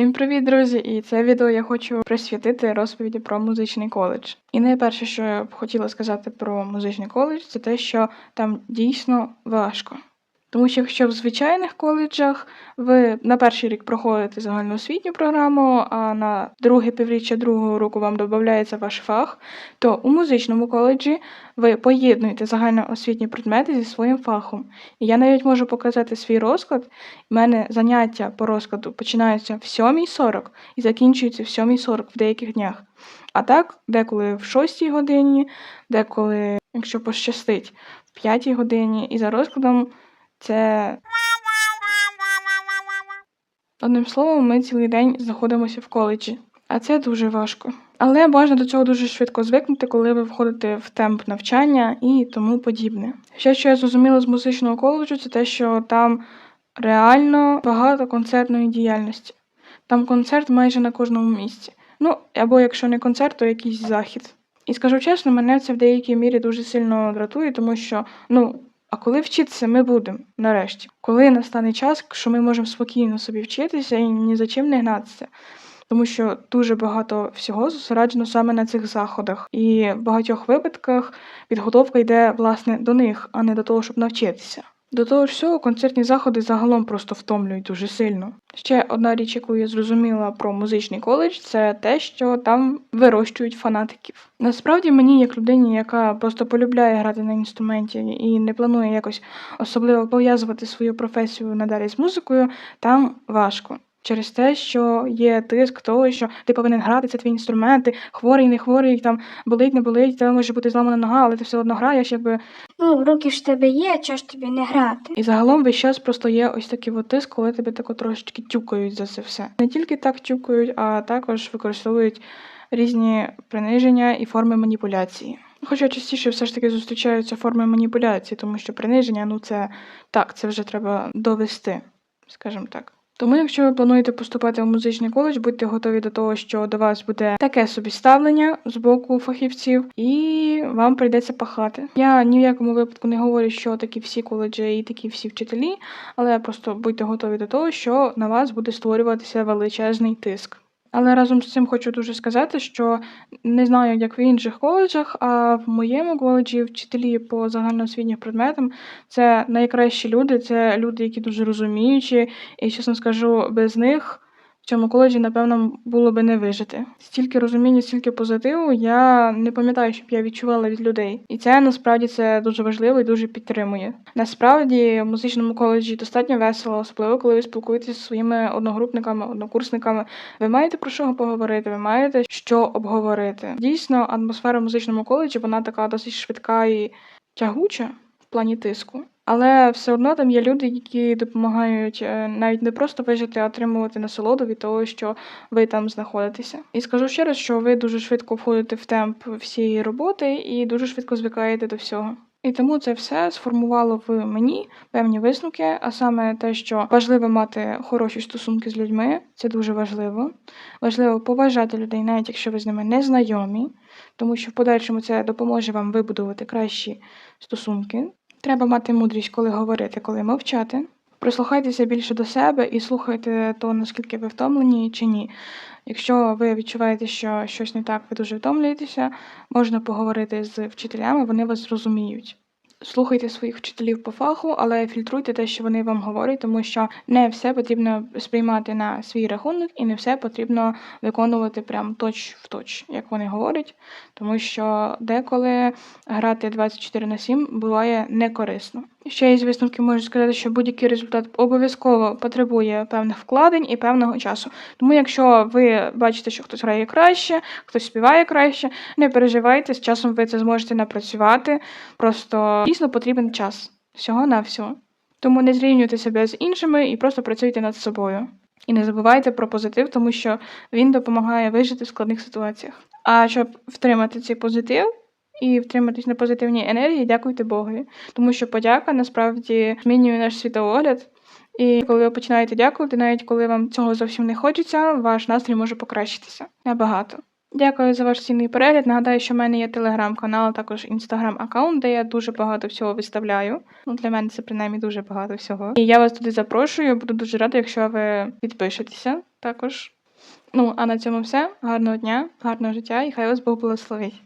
Всім привіт, друзі! І це відео я хочу присвятити розповіді про музичний коледж. І найперше, що я б хотіла сказати про музичний коледж, це те, що там дійсно важко. Тому що якщо в звичайних коледжах ви на перший рік проходите загальноосвітню програму, а на друге півріччя другого року вам додається ваш фах, то у музичному коледжі ви поєднуєте загальноосвітні предмети зі своїм фахом. І я навіть можу показати свій розклад. У мене заняття по розкладу починаються в 7.40 і закінчуються в 7.40 в деяких днях. А так, деколи в 6 годині, деколи, якщо пощастить, в 5 годині. І за розкладом це. Одним словом, ми цілий день знаходимося в коледжі, а це дуже важко. Але можна до цього дуже швидко звикнути, коли ви входите в темп навчання і тому подібне. Ще що я зрозуміла з музичного коледжу, це те, що там реально багато концертної діяльності. Там концерт майже на кожному місці. Ну, або якщо не концерт, то якийсь захід. І скажу чесно, мене це в деякій мірі дуже сильно дратує, тому що, ну, а коли вчитися ми будемо нарешті? Коли настане час, що ми можемо спокійно собі вчитися і ні за чим не гнатися? Тому що дуже багато всього зосереджено саме на цих заходах, і в багатьох випадках підготовка йде власне до них, а не до того, щоб навчитися. До того ж всього, концертні заходи загалом просто втомлюють дуже сильно. Ще одна річ, яку я зрозуміла про музичний коледж, це те, що там вирощують фанатиків. Насправді мені, як людині, яка просто полюбляє грати на інструменті і не планує якось особливо пов'язувати свою професію надалі з музикою, там важко. Через те, що є тиск того, що ти повинен грати, це твій інструмент, ти хворий, не хворий, там болить, не болить, тебе може бути зламана нога, але ти все одно граєш, якби Ну, руки ж тебе є, чого ж тобі не грати? І загалом весь час просто є ось такий от тиск, коли тебе тако трошечки тюкають за це все. Не тільки так тюкають, а також використовують різні приниження і форми маніпуляції. Хоча частіше все ж таки зустрічаються форми маніпуляції, тому що приниження, ну це так, це вже треба довести, скажімо так. Тому, якщо ви плануєте поступати в музичний коледж, будьте готові до того, що до вас буде таке собі ставлення з боку фахівців, і вам прийдеться пахати. Я ні в якому випадку не говорю, що такі всі коледжі і такі всі вчителі, але просто будьте готові до того, що на вас буде створюватися величезний тиск. Але разом з цим хочу дуже сказати, що не знаю, як в інших коледжах, а в моєму коледжі вчителі по загальноосвітнім предметам це найкращі люди, це люди, які дуже розуміючі, і чесно скажу, без них цьому коледжі, напевно, було би не вижити. Стільки розуміння, стільки позитиву, я не пам'ятаю, щоб я відчувала від людей. І це насправді це дуже важливо і дуже підтримує. Насправді в музичному коледжі достатньо весело, особливо коли ви спілкуєтеся зі своїми одногрупниками, однокурсниками. Ви маєте про що поговорити, ви маєте що обговорити. Дійсно, атмосфера в музичному коледжі вона така досить швидка і тягуча в плані тиску. Але все одно там є люди, які допомагають е, навіть не просто вижити, а отримувати насолоду від того, що ви там знаходитеся. І скажу ще раз, що ви дуже швидко входите в темп всієї роботи і дуже швидко звикаєте до всього. І тому це все сформувало в мені певні висновки, а саме те, що важливо мати хороші стосунки з людьми, це дуже важливо. Важливо поважати людей, навіть якщо ви з ними не знайомі, тому що в подальшому це допоможе вам вибудувати кращі стосунки. Треба мати мудрість, коли говорити, коли мовчати. Прислухайтеся більше до себе і слухайте то, наскільки ви втомлені чи ні. Якщо ви відчуваєте, що щось не так, ви дуже втомлюєтеся, можна поговорити з вчителями, вони вас зрозуміють. Слухайте своїх вчителів по фаху, але фільтруйте те, що вони вам говорять, тому що не все потрібно сприймати на свій рахунок, і не все потрібно виконувати прям точ в точ, як вони говорять, тому що деколи грати 24 на 7 буває не корисно. Ще із висновки можу сказати, що будь-який результат обов'язково потребує певних вкладень і певного часу. Тому, якщо ви бачите, що хтось грає краще, хтось співає краще, не переживайте, з часом ви це зможете напрацювати. Просто дійсно потрібен час всього на всього. Тому не зрівнюйте себе з іншими і просто працюйте над собою. І не забувайте про позитив, тому що він допомагає вижити в складних ситуаціях. А щоб втримати цей позитив і втриматись на позитивній енергії, дякуйте Богові. Тому що подяка насправді змінює наш світогляд. І коли ви починаєте дякувати, навіть коли вам цього зовсім не хочеться, ваш настрій може покращитися набагато. Дякую за ваш цінний перегляд. Нагадаю, що в мене є телеграм-канал, а також інстаграм-аккаунт, де я дуже багато всього виставляю. Ну, для мене це принаймні дуже багато всього. І я вас туди запрошую. Буду дуже рада, якщо ви підпишетеся. також. Ну, а на цьому все. Гарного дня, гарного життя і хай вас Бог благословить.